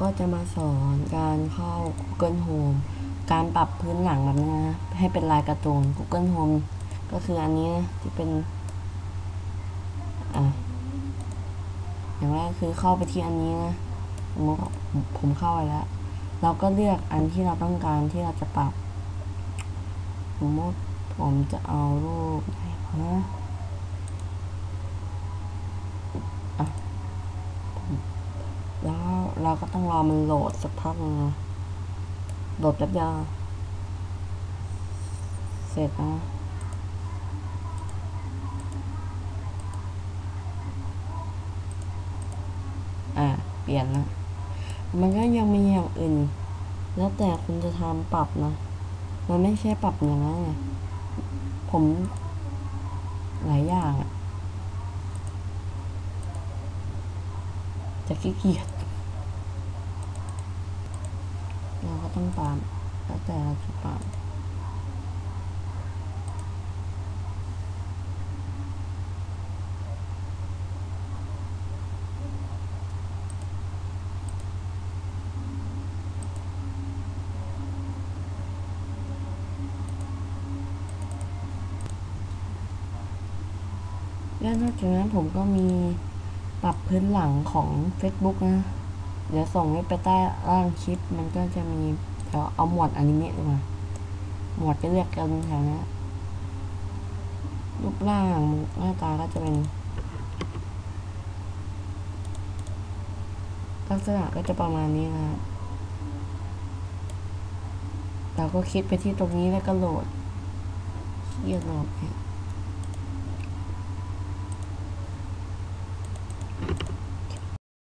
ก็จะมาสอนการเข้า Google Home การปรับพื้นหลังแบบนี้นะ ให้เป็นลายการ์ตูน Google Home ก็คืออันนี้นะที่เป็น อะ อย่างแรกคือเข้าไปที่อันนี้นะสมมติว่าผมผมเข้าไปแล้ว เราก็เลือกอันที่เราต้องการที่เราจะปรับ สมมติผมจะเอารูปไหนนะอะผมแล้ว เราก็ต้องรอมันโหลดสักพักนะโหลดแป๊บเดียวเสร็จนะอะเปลี่ยนนะ มันก็ยังมีอย่างอื่น แล้วแต่คุณจะทำปรับนะ มันไม่ใช่ปรับอย่างนั้นไงผมหลายอย่างอะจะขี้เกียจเราก็ ต้องตามแล้วแต่เราจะปรับแล้วนอกจากนั้นผมก็มีปรับพื้นหลังของ Facebook นะ เดี๋ยวส่งไว้ไปใต้ล่างคลิปมันก็จะมีเดี๋ยวเอาหมวดอนิเมะดีกว่าหมวดจะเรียกกันแถวนี้รูปร่างหน้าตาก็จะเป็นลักษณะก็จะประมาณนี้นะครับเราก็คลิกไปที่ตรงนี้แล้วก็โหลดเรียดโหลดเนี่ย